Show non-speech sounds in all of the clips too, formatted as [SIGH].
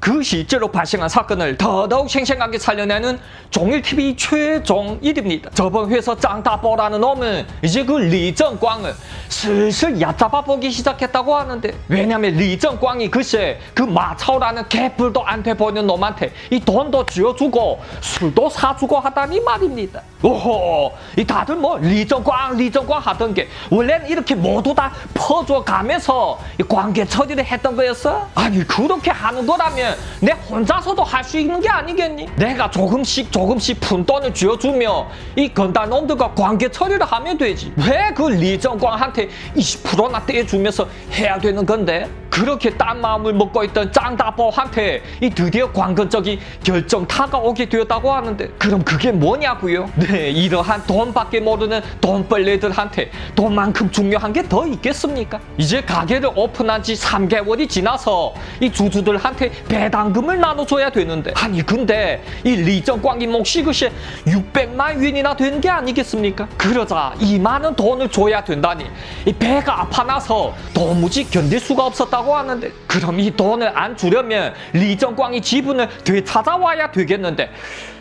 그 실제로 발생한 사건을 더더욱 생생하게 살려내는 종일TV 최종일입니다. 저번 회사 짱다보라는 놈은 이제 그 리정광을 슬슬 얕잡아 보기 시작했다고 하는데 왜냐면 리정광이 글쎄 그 마차오라는 개뿔도 안 돼 보이는 놈한테 이 돈도 쥐어주고 술도 사주고 하다니 말입니다. 오호 이 다들 뭐 리정광 리정광 하던 게 원래는 이렇게 모두 다 퍼줘 가면서 이 관계 처리를 했던 거였어? 아니 그렇게 하는 거라면 내 혼자서도 할 수 있는 게 아니겠니? 내가 조금씩 조금씩 푼 돈을 쥐어주며 이 건달 놈들과 관계 처리를 하면 되지 왜 그 리정광한테 20%나 떼주면서 해야 되는 건데? 그렇게 딴 마음을 먹고 있던 짱다보한테 이 드디어 관건적인 결정타가 오게 되었다고 하는데 그럼 그게 뭐냐고요? 네 이러한 돈밖에 모르는 돈벌레들한테 돈만큼 중요한 게 더 있겠습니까? 이제 가게를 오픈한 지 3개월이 지나서 이 주주들한테 배 당금을 나눠줘야 되는데 아니 근데 이 리정광이 몫이 글쎄 600만 위인이나 되는 게 아니겠습니까? 그러자 이 많은 돈을 줘야 된다니 이 배가 아파나서 도무지 견딜 수가 없었다고 하는데 그럼 이 돈을 안 주려면 리정광이 지분을 되찾아와야 되겠는데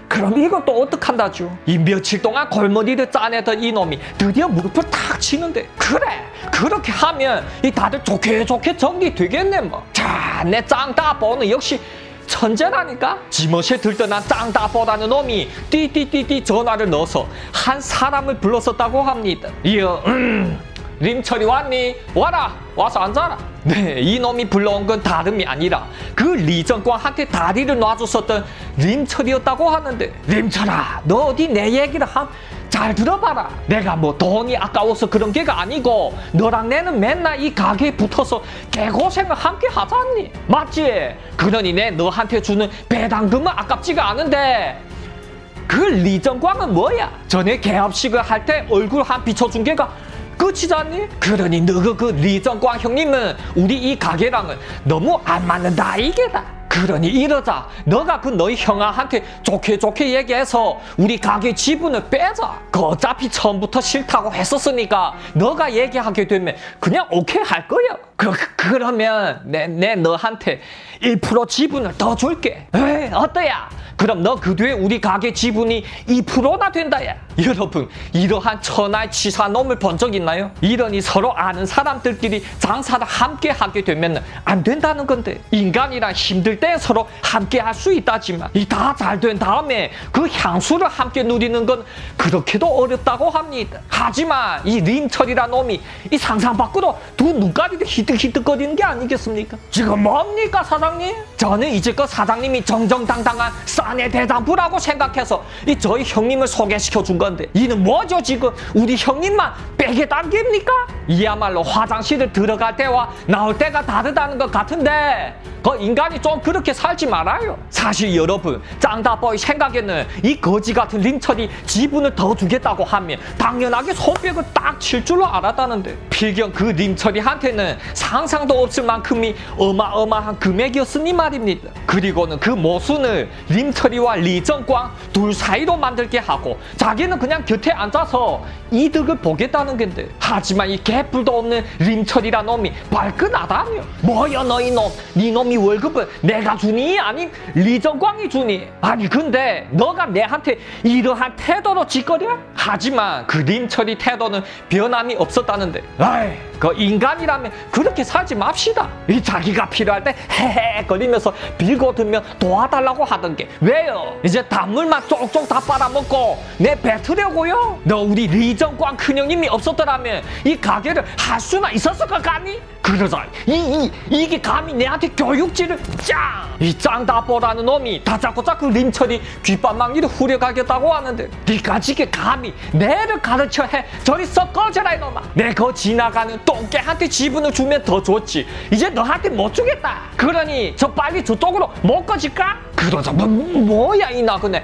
그럼 이것도 어떡한다죠? 이 며칠 동안 골머리를 짜내던 이놈이 드디어 무릎을 탁 치는데 그래 그렇게 하면 이 다들 좋게 좋게 정리되겠네 뭐. 자, 내 짱따보는 역시 천재라니까? 지멋에 들떠난 짱따보라는 놈이 띠띠띠띠 전화를 넣어서 한 사람을 불렀었다고 합니다. 이어 음, 림철이 왔니? 와라 와서 앉아라. 네, 이놈이 불러온 건 다름이 아니라 그 리정광한테 다리를 놔줬었던 림철이었다고 하는데 림철아 너 어디 내 얘기를 한 잘 들어봐라. 내가 뭐 돈이 아까워서 그런 게가 아니고 너랑 내는 맨날 이 가게에 붙어서 개고생을 함께 하잖니. 맞지? 그러니 내 너한테 주는 배당금은 아깝지가 않은데 그 리정광은 뭐야? 전에 개업식을 할 때 얼굴 한 비춰준 게가 끝이잖니? 그러니 너그 그 리정광 형님은 우리 이 가게랑은 너무 안 맞는다 이게다. 그러니 이러자 너가 그 너희 형아한테 좋게 좋게 얘기해서 우리 가게 지분을 빼자. 그 어차피 처음부터 싫다고 했었으니까 너가 얘기하게 되면 그냥 오케이 할 거야. 그, 그러면 내, 내 너한테 1% 지분을 더 줄게. 에이, 어떠야? 그럼 너 그 뒤에 우리 가게 지분이 2%나 된다야. 여러분, 이러한 천하의 치사 놈을 본 적 있나요? 이러니 서로 아는 사람들끼리 장사를 함께 하게 되면 안 된다는 건데. 인간이란 힘들 때 서로 함께 할 수 있다지만, 이 다 잘 된 다음에 그 향수를 함께 누리는 건 그렇게도 어렵다고 합니다. 하지만 이 림철이란 놈이 이 상상 밖으로 두 눈가리를 히득히득거리는 게 아니겠습니까? 지금 뭡니까, 사장님? 저는 이제껏 사장님이 정정당당한 싸네 대장부라고 생각해서 이 저희 형님을 소개시켜 준 건데 이는 뭐죠 지금? 우리 형님만 빼게 당깁니까? 이야말로 화장실을 들어갈 때와 나올 때가 다르다는 것 같은데 그 인간이 좀 그렇게 살지 말아요 사실 여러분 짱다보이 생각에는 이 거지 같은 림철이 지분을 더 주겠다고 하면 당연하게 손뼉을 딱 칠 줄로 알았다는데 필경 그 림철이한테는 상상도 없을 만큼이 어마어마한 금액이었으니 말입니다 그리고는 그 모순을 림철이와 리정광 둘 사이로 만들게 하고 자기는 그냥 곁에 앉아서 이득을 보겠다는 건데? 하지만 이 개뿔도 없는 림철이란 놈이 발끈하다며 뭐야 너희 놈, 네 놈이 월급을 내가 주니? 아니 리정광이 주니? 아니 근데 너가 내한테 이러한 태도로 짓거려? 하지만 그 림철이 태도는 변함이 없었다는데. 아이 그 인간이라면 그렇게 살지 맙시다. 이 자기가 필요할 때 헤헤 거리면서 빌고 들면 도와달라고 하던 게 왜요? 이제 단물만 쪽쪽 다 빨아먹고 내 뱉으려고요? 너 우리 리정광 큰형님이 없 었더라면 이 가게를 할 수나 있었을 것 같니? 그러자 이, 이, 이게 감히 내한테 교육질을 짱! 이 짱다보라는 놈이 다짜고짜 그 림철이 귓밥망이를 후려가겠다고 하는데 니가 지게 감히 내를 가르쳐 해 저리 썩 꺼져라 이놈아 내 거 지나가는 똥개한테 지분을 주면 더 좋지 이제 너한테 못 주겠다 그러니 저 빨리 저쪽으로 못 꺼질까? 그러자 뭐, 뭐야 이 나그네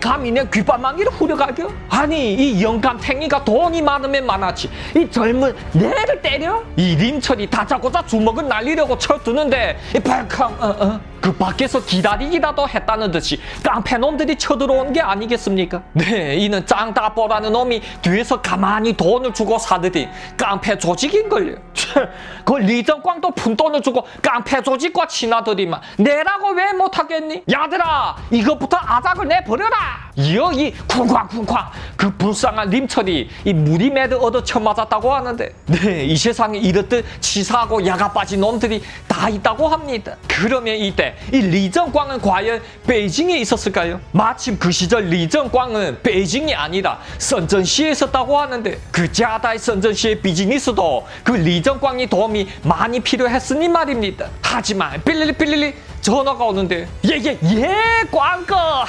감히 내 귓밥망이를 후려가겨? 아니 이 영감탱이가 돈이 많으면 많았지 이 젊은 내를 때려? 이 림철이 다짜고짜 주먹을 날리려고 쳐드는데 이 발캉 어, 어. 그 밖에서 기다리기라도 했다는 듯이 깡패 놈들이 쳐들어온 게 아니겠습니까? 네, 이는 짱따뽀라는 놈이 뒤에서 가만히 돈을 주고 사들인 깡패 조직인걸요. [LAUGHS] 그 리정광도 푼돈을 주고 깡패 조직과 친하더니만 내라고 왜 못하겠니? 야들아 이것부터 아작을 내버려라. 여기 쿵쾅쿵쾅 그 불쌍한 림철이 이 무리매드 얻어 쳐맞았다고 하는데 네, 이 세상에 이렇듯 치사하고 야가 빠진 놈들이 다 있다고 합니다. 그러면 이때 이 리정광은 과연 베이징에 있었을까요? 마침 그 시절 리정광은 베이징이 아니라 선전시에 있었다고 하는데 그 자다의 선전시의 비즈니스도 그 리 정광이 도움이 많이 필요했으니 말입니다. 하지만 삐리리 삐리리 전화가 오는데 예예예 광거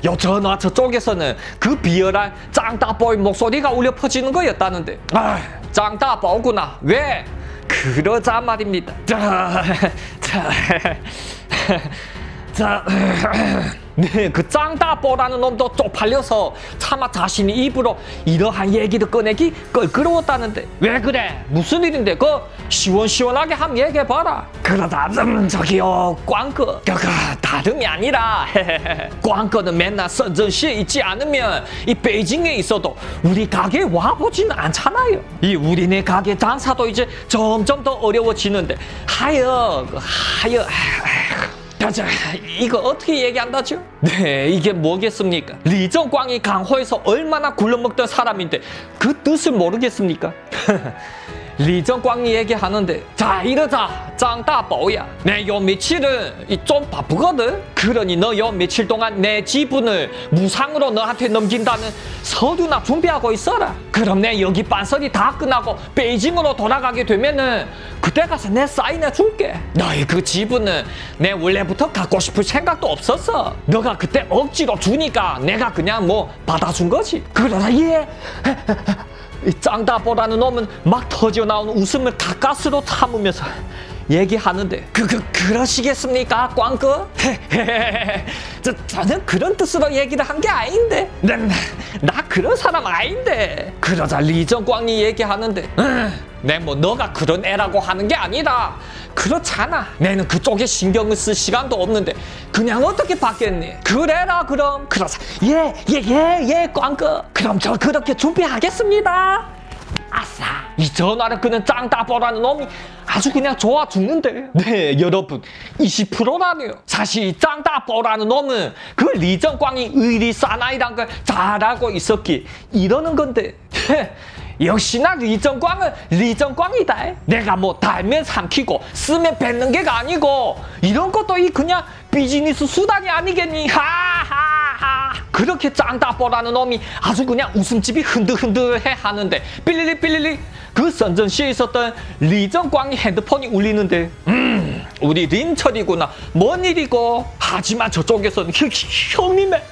[LAUGHS] 요 전화 저쪽에서는 그 비열한 짱따보의 목소리가 울려 퍼지는 거였다는데. 아 짱따보구나. 왜? 그러자 말입니다. [LAUGHS] 자, [LAUGHS] 자, 자, 네, 그 짱따뽀라는 놈도 쪽팔려서 차마 자신이 입으로 이러한 얘기를 꺼내기 껄끄러웠다는데 왜 그래? 무슨 일인데? 그 시원시원하게 한번 얘기해봐라. 그러다 음, 저기요 꽝꺼 그거 다름이 아니라 [LAUGHS] 꽝꺼는 맨날 선전시에 있지 않으면 이 베이징에 있어도 우리 가게에 와보지는 않잖아요. 이 우리네 가게 장사도 이제 점점 더 어려워지는데 하여 그 하여 자자 이거 어떻게 얘기한다죠? 네 이게 뭐겠습니까? 리정광이 강호에서 얼마나 굴러먹던 사람인데 그 뜻을 모르겠습니까? [LAUGHS] 리정광이 얘기하는데 자 이러자. 짱따보야. 내 요 며칠은 이좀 바쁘거든. 그러니 너 요 며칠 동안 내 지분을 무상으로 너한테 넘긴다는 서류나 준비하고 있어라. 그럼 내 여기 빤설이 다 끝나고 베이징으로 돌아가게 되면은 그때 가서 내 사인해 줄게. 너의 그 지분은 내 원래부터 갖고 싶을 생각도 없었어 너가 그때 억지로 주니까 내가 그냥 뭐 받아준 거지. 얘이 짱다보라는 놈은 막 터져 나온 웃음을 가까스로 참으면서 얘기하는데 그, 그 그러시겠습니까 꽝꺼? 저, 저는 그런 뜻으로 얘기를 한 게 아닌데. 나, 나, 나 그런 사람 아닌데. 그러자 리정광이 얘기하는데 내뭐 너가 그런 애라고 하는 게 아니라 그렇잖아. 내는 그쪽에 신경을 쓸 시간도 없는데 그냥 어떻게 받겠니? 그래라 그럼. 그러자. 예 예 예 예 꽝꺼. 그럼 저 그렇게 준비하겠습니다. 아싸. 이 전화를 끄는 짱따보라는 놈이 아주 그냥 좋아 죽는데. 네 여러분. 20%라네요. 사실 이 짱따보라는 놈은 그 리정광이 의리 사나이란 걸잘 알고 있었기 이러는 건데 역시나 리정광은 리정광이다. 내가 뭐 달면 삼키고 쓰면 뱉는 게가 아니고 이런 것도 이 그냥 비즈니스 수단이 아니겠니? 하하하. 그렇게 짱따보라는 놈이 아주 그냥 웃음집이 흔들흔들해 하는데 삐리리 삐리리. 그 선전시에 있었던 리정광이 핸드폰이 울리는데 음 우리 림철이구나. 뭔 일이고? 하지만 저쪽에서는 형, 형님의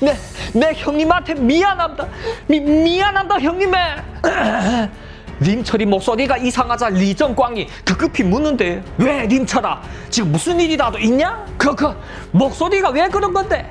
내, 내 형님한테 미안합니다 미, 미안합니다 형님의 [CLEARS THROAT] 림철이 목소리가 이상하자 리정광이 급급히 묻는데 왜 림철아 지금 무슨 일이라도 있냐? 그, 그 목소리가 왜 그런 건데?